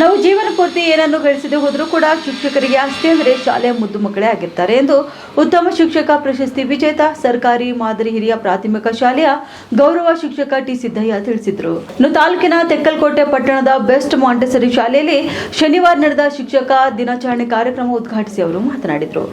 ನಾವು ಜೀವನ ಪೂರ್ತಿ ಏನನ್ನು ಗಳಿಸದೆ ಹೋದರೂ ಕೂಡ ಶಿಕ್ಷಕರಿಗೆ ಅಷ್ಟೇ ಅಂದರೆ ಶಾಲೆಯ ಮುದ್ದು ಮಕ್ಕಳೇ ಆಗಿರ್ತಾರೆ ಎಂದು ಉತ್ತಮ ಶಿಕ್ಷಕ ಪ್ರಶಸ್ತಿ ವಿಜೇತ ಸರ್ಕಾರಿ ಮಾದರಿ ಹಿರಿಯ ಪ್ರಾಥಮಿಕ ಶಾಲೆಯ ಗೌರವ ಶಿಕ್ಷಕ ಟಿ ಸಿದ್ದಯ್ಯ ತಿಳಿಸಿದರು. ಇನ್ನು ತಾಲೂಕಿನ ತೆಕ್ಕಲ್ಕೋಟೆ ಪಟ್ಟಣದ ಬೆಸ್ಟ್ ಮಾಂಟೆಸರಿ ಶಾಲೆಯಲ್ಲಿ ಶನಿವಾರ ನಡೆದ ಶಿಕ್ಷಕ ದಿನಾಚರಣೆ ಕಾರ್ಯಕ್ರಮ ಉದ್ಘಾಟಿಸಿ ಅವರು ಮಾತನಾಡಿದರು.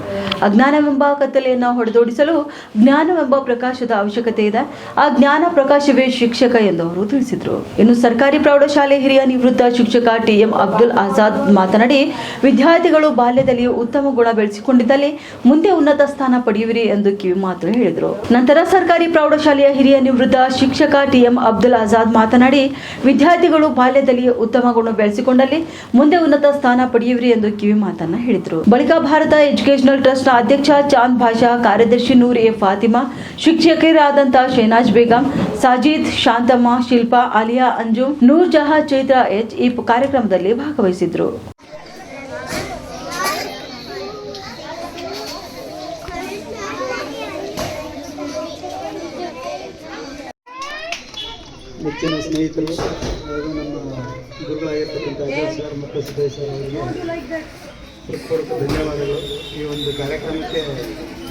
ಅಜ್ಞಾನವೆಂಬ ಕತ್ತಲೆಯನ್ನು ಹೊಡೆದೋಡಿಸಲು ಜ್ಞಾನವೆಂಬ ಪ್ರಕಾಶದ ಅವಶ್ಯಕತೆ ಇದೆ. ಆ ಜ್ಞಾನ ಪ್ರಕಾಶವೇ ಶಿಕ್ಷಕ ಎಂದು ಅವರು ತಿಳಿಸಿದರು. ಇನ್ನು ಸರ್ಕಾರಿ ಪ್ರೌಢಶಾಲೆ ಹಿರಿಯ ನಿವೃತ್ತ ಶಿಕ್ಷಕ ಟಿಎಂ ಅಬ್ದುಲ್ ಆಜಾದ್ ಮಾತನಾಡಿ, ವಿದ್ಯಾರ್ಥಿಗಳು ಬಾಲ್ಯದಲ್ಲಿ ಉತ್ತಮ ಗುಣ ಬೆಳೆಸಿಕೊಂಡಿದ್ದಲ್ಲಿ ಮುಂದೆ ಉನ್ನತ ಸ್ಥಾನ ಪಡೆಯುವಿರಿ ಎಂದು ಕಿವಿ ಮಾತು ಹೇಳಿದರು. ನಂತರ ಸರ್ಕಾರಿ ಪ್ರೌಢಶಾಲೆಯ ಹಿರಿಯ ನಿವೃತ್ತ ಶಿಕ್ಷಕ ಟಿಎಂ ಅಬ್ದುಲ್ ಆಜಾದ್ ಮಾತನಾಡಿ, ವಿದ್ಯಾರ್ಥಿಗಳು ಬಾಲ್ಯದಲ್ಲಿ ಉತ್ತಮ ಗುಣ ಬೆಳೆಸಿಕೊಂಡಲ್ಲಿ ಮುಂದೆ ಉನ್ನತ ಸ್ಥಾನ ಪಡೆಯುವಿರಿ ಎಂದು ಕಿವಿ ಮಾತನ್ನ ಹೇಳಿದರು. ಬಳಿಕ ಭಾರತ ಎಜುಕೇಶನಲ್ ಟ್ರಸ್ಟ್ನ ಅಧ್ಯಕ್ಷ ಚಾಂದ್ ಭಾಷಾ, ಕಾರ್ಯದರ್ಶಿ ನೂರ್ ಎ ಫಾತಿಮಾ ಶಿಕ್ಷಕರಾದಂತಹ ಶೇನಾಜ್ ಬೇಗಂ, ಸಾಜಿದ್ ಶಾಂತಮ್ಮ, ಶಿಲ್ಪಾ, ಆಲಿಯಾ ಅಂಜುಮ್ ನೂರ್ ಜಹಾ ಚೈತ್ರ ಎಚ್ ಈ ಕಾರ್ಯಕ್ರಮದಲ್ಲಿ ಭಾಗವಹಿಸಿದ್ರು. ನೆಚ್ಚಿನ ಸ್ನೇಹಿತರು ಹಾಗೂ ನಮ್ಮ ಗುರುಗಳಾಗಿರ್ತಕ್ಕಂಥ ಅಜಯ್ ಸರ್ ಮತ್ತು ಸರ್ ಅವರಿಗೆ ಹೃತ್ಪೂರ್ವಕ ಧನ್ಯವಾದಗಳು. ಈ ಒಂದು ಕಾರ್ಯಕ್ರಮಕ್ಕೆ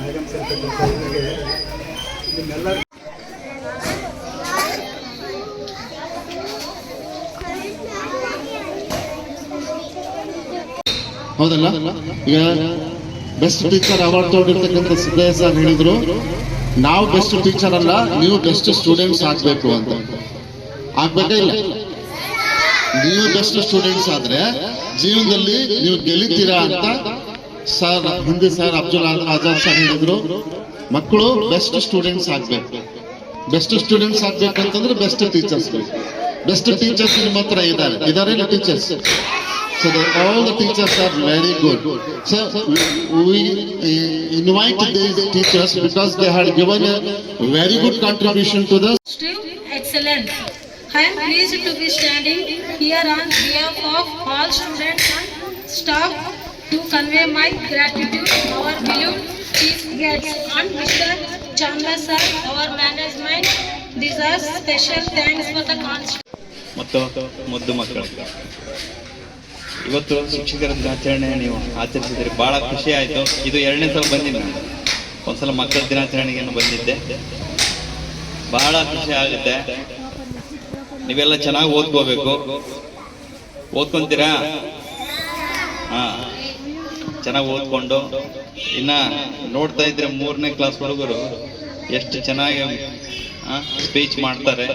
ಆಗಮಿಸಿರ್ತಕ್ಕಂಥ ಇವರಿಗೆ ಹೌದಲ್ಲ? ಈಗ ಬೆಸ್ಟ್ ಟೀಚರ್ ಅವಾರ್ಡ್ ತಗೊಂಡಿರ್ತಕ್ಕಂಥ ಸಿದ್ದಯ್ಯ ಸರ್ ಹೇಳಿದ್ರು, ನಾವು ಬೆಸ್ಟ್ ಟೀಚರ್ ಅಲ್ಲ, ನೀವು ಬೆಸ್ಟ್ ಸ್ಟೂಡೆಂಟ್ಸ್ ಆಗ್ಬೇಕು ಅಂತ. ಆಗ್ಬೇಕಾ ಇಲ್ಲ? ನೀವು ಬೆಸ್ಟ್ ಸ್ಟೂಡೆಂಟ್ಸ್ ಆದ್ರೆ ಜೀವನದಲ್ಲಿ ನೀವು ಗೆಲ್ಲಿತೀರಾ ಅಂತ ಸರ್ ಹಿಂದೆ ಸರ್ ಅಬ್ದುಲ್ ಆಜಾದ್ ಸರ್ ಹೇಳಿದ್ರು. ಮಕ್ಕಳು ಬೆಸ್ಟ್ ಸ್ಟೂಡೆಂಟ್ಸ್ ಆಗ್ಬೇಕು. ಬೆಸ್ಟ್ ಸ್ಟೂಡೆಂಟ್ಸ್ ಆಗ್ಬೇಕಂತಂದ್ರೆ ಬೆಸ್ಟ್ ಟೀಚರ್ಸ್ ಬೇಕು. ಬೆಸ್ಟ್ ಟೀಚರ್ಸ್ ನಿಮ್ಮ ಹತ್ರ ಇದ್ದಾರೆ. ಇದಾರೆ teachers So the, all the teachers are very good. So we uh, invite these teachers because they had given a very good contribution to the Still excellent. I am pleased to be standing here on behalf of all students and staff to convey my gratitude to our beloved chief guests and Mr. Chandra sir, our management deserves special thanks for the constant. ಮತ್ತು ಮುದ್ದು ಮಕ್ಕಳು ಇವತ್ತು ಶಿಕ್ಷಕರ ದಿನಾಚರಣೆ ನೀವು ಆಚರಿಸಿದ್ರಿ. ಬಹಳ ಖುಷಿ ಆಯಿತು. ಇದು ಎರಡನೇ ಸಲ ಬಂದಿದ್ದೆ ನಾನು. ಒಂದ್ಸಲ ಮಕ್ಕಳ ದಿನಾಚರಣೆಗೆ ಬಂದಿದ್ದೆ. ಬಹಳ ಖುಷಿ ಆಗುತ್ತೆ. ನೀವೆಲ್ಲ ಚೆನ್ನಾಗಿ ಓದ್ಕೋಬೇಕು. ಓದ್ಕೊಂತೀರಾ? ಹಾ. ಚೆನ್ನಾಗಿ ಓದ್ಕೊಂಡು. ಇನ್ನ ನೋಡ್ತಾ ಇದ್ರೆ ಮೂರನೇ ಕ್ಲಾಸ್ ಹುಡುಗರು ಎಷ್ಟು ಚೆನ್ನಾಗಿ ಸ್ಪೀಚ್ ಮಾಡ್ತಾರೆ.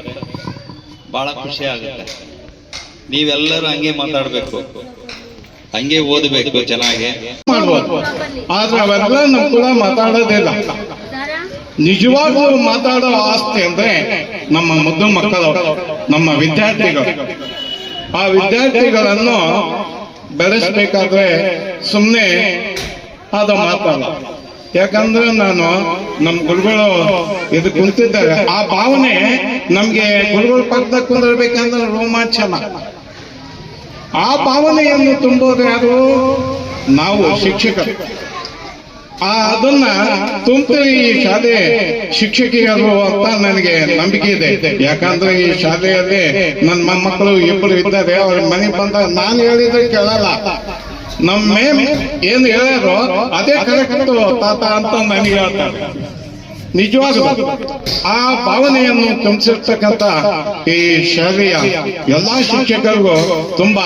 ಬಹಳ ಖುಷಿ ಆಗುತ್ತೆ. ನೀವೆಲ್ಲರೂ ಹಂಗೆ ಮಾತಾಡಬೇಕು. ಹಂಗೆ ಓದಬೇಕು ಚೆನ್ನಾಗಿ. ಮಾಡ್ಬೋದು. ಆದ್ರೆ ಅವೆಲ್ಲ ನಮ್ ಕೂಡ ಮಾತಾಡೋದಿಲ್ಲ. ನಿಜವಾಗ್ಲೂ ಮಾತಾಡೋ ಆಸ್ತಿ ಅಂದ್ರೆ ನಮ್ಮ ಮುದ್ದು ಮಕ್ಕಳು, ನಮ್ಮ ವಿದ್ಯಾರ್ಥಿಗಳು. ಆ ವಿದ್ಯಾರ್ಥಿಗಳನ್ನು ಬೆಳೆಸಬೇಕಾದ್ರೆ ಸುಮ್ಮನೆ ಅದು ಮಾತಲ್ಲ. ಯಾಕಂದ್ರೆ ನಾನು ನಮ್ಮ ಗುರುಗಳು ಇದು ಕುಂತಿದ್ದಾರೆ. ಆ ಭಾವನೆ ನಮ್ಗೆ ಗುರುಗಳ ಪಕ್ಕದಾಗ ಕುಂದಿರ್ಬೇಕಂದ್ರೆ ರೋಮಾಂಚನ. ಆ ಭಾವನೆಯನ್ನು ತುಂಬೋದು ಯಾರು ನಾವು ಶಿಕ್ಷಕರು ಆ ಅದನ್ನ ತುಂಬ್ತೀವಿ ಈ ಶಾಲೆ ಶಿಕ್ಷಕಿಯರು ಅಂತ ನನಗೆ ನಂಬಿಕೆ ಇದೆ. ಯಾಕಂದ್ರೆ ಈ ಶಾಲೆಯಲ್ಲಿ ನನ್ನ ಮೊಮ್ಮಕ್ಕಳು ಇಬ್ಬರು ಇದ್ದಾರೆ, ಅವ್ರ ಮನೆಗೆ ಬಂದಾಗ ನಾನು ಹೇಳಿದ್ರೆ ಕೇಳಲ್ಲ. ನಮ್ಮ ಮೇಮ್ ಏನು ಹೇಳ್ಯಾರೋ ಅದೇ ಕರೆಕ್ಟ್ ತಾತ ಅಂತ ನನಗೆ ಹೇಳ್ತಾರೆ. ನಿಜವಾಗ್ಲೂ ಆ ಭಾವನೆಯನ್ನು ತುಂಬಿಸಿರ್ತಕ್ಕಂಥ ಈ ಶಾಲೆಯ ಎಲ್ಲಾ ಶಿಕ್ಷಕರಿಗೂ ತುಂಬಾ